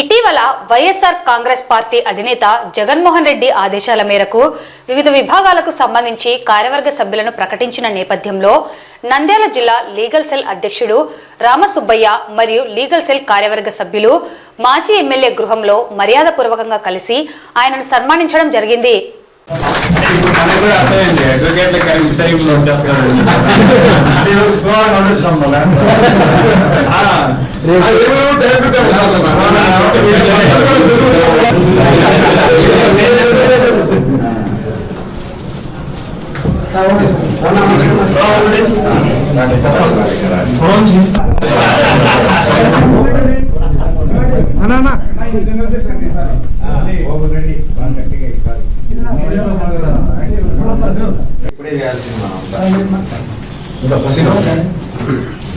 ఇటీవల వైఎస్ఆర్ కాంగ్రెస్ పార్టీ అధినేత జగన్మోహన్ రెడ్డి ఆదేశాల మేరకు వివిధ విభాగాలకు సంబంధించి కార్యవర్గ సభ్యులను ప్రకటించిన నేపథ్యంలో నంద్యాల జిల్లా లీగల్ సెల్ అధ్యక్షుడు రామసుబ్బయ్య మరియు లీగల్ సెల్ కార్యవర్గ సభ్యులు మాజీ ఎమ్మెల్యే గృహంలో మర్యాదపూర్వకంగా కలిసి ఆయనను సన్మానించడం జరిగింది. మనకు కూడా అర్థమైంది అడ్వకేట్ల కానీ టైంలో వచ్చేస్తారు ఇప్పుడే చేయాల్సింది మనం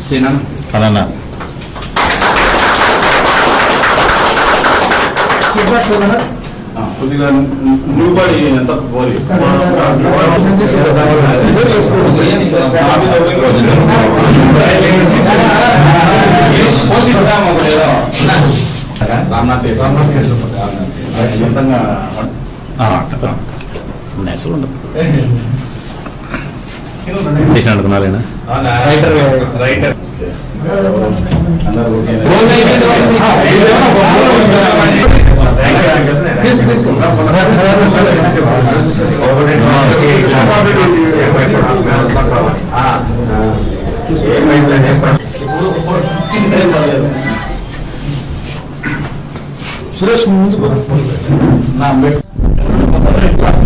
సీనా అలానా కొద్దిగా నువ్వు పడి ఎంత పోలి రామ్నాథ్ రామ్నాథ్ సొంతంగా నెసలు ఉండదు చేసిన అనుకున్నారేనా రైటర్ రైటర్ అందరూ సురేష్ ముందు ఫస్ట్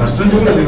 bastante una de